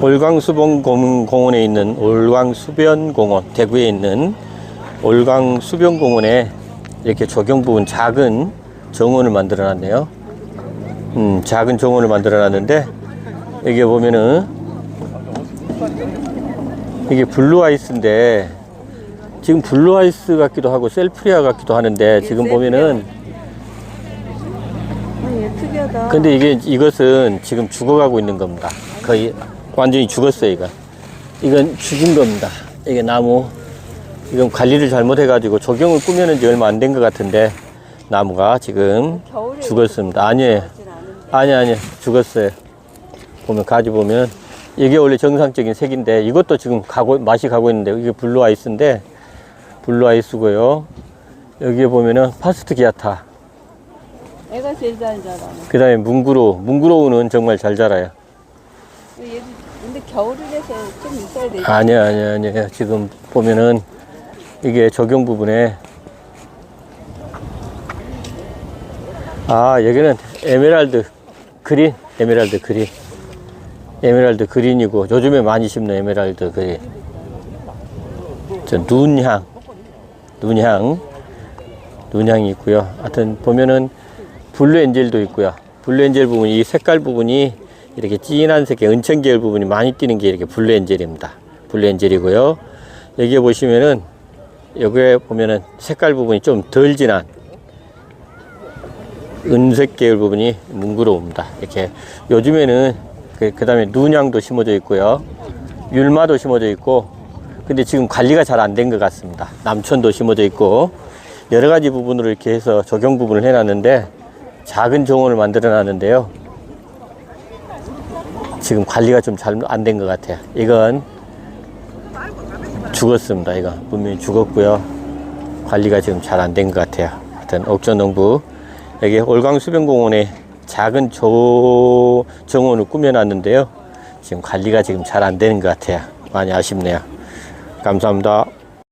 올광수변공원에 있는 올광수변공원 대구에 있는 올광수변공원에 이렇게 조경 부분 작은 정원을 만들어 놨네요. 음, 작은 정원을 만들어 놨는데 여기 보면은 이게 블루 아이스인데 지금 블루 아이스 같기도 하고 셀프리아 같기도 하는데 지금 보면은 아. 근데 이게 이것은 지금 죽어가고 있는 겁니다. 거의 완전히 죽었어요, 이건. 이건 죽은 겁니다. 이게 나무. 이건 관리를 잘못해가지고 조경을 꾸며는 지 얼마 안 된 것 같은데 나무가 지금 죽었습니다. 아니에요. 아니, 아니, 죽었어요. 보면 가지 보면 이게 원래 정상적인 색인데 이것도 지금 가고 맛이 가고 있는데 이게 블루 아이스인데 블루 아이스고요. 여기에 보면은 파스트 기아타. 애가 제일 잘 자라. 그 다음에 뭉그로우. 뭉그로우는 정말 잘 자라요. 근데 겨울이라서 좀 있어야 되지. 아니야, 아니야, 아니야. 지금 보면은 이게 적용 부분에 아, 여기는 에메랄드 그린, 에메랄드 그린. 에메랄드 그린이고 요즘에 많이 심는 에메랄드 그린. 저 눈향. 눈향. 눈향이 있고요. 하여튼 보면은 블루 엔젤도 있고요. 블루 엔젤 부분이 이 색깔 부분이 이렇게 진한 색의 은천 계열 부분이 많이 띄는 게 이렇게 블루 엔젤입니다. 블루 엔젤이고요. 여기에 보시면은 여기에 보면은 색깔 부분이 좀 덜 진한 은색 계열 부분이 뭉그러웁니다. 이렇게 요즘에는 그, 그 다음에 눈향도 심어져 있고요. 율마도 심어져 있고 근데 지금 관리가 잘 안 된 것 같습니다. 남천도 심어져 있고 여러 가지 부분으로 이렇게 해서 적용 부분을 해놨는데 작은 정원을 만들어 놨는데요. 지금 관리가 좀 잘 안 된 것 같아요. 이건 죽었습니다. 이거 분명히 죽었고요. 관리가 지금 잘 안 된 것 같아요. 하여튼 옥천농부 여기 올광수변공원에 작은 조 정원을 꾸며놨는데요. 지금 관리가 지금 잘 안 되는 것 같아요. 많이 아쉽네요. 감사합니다.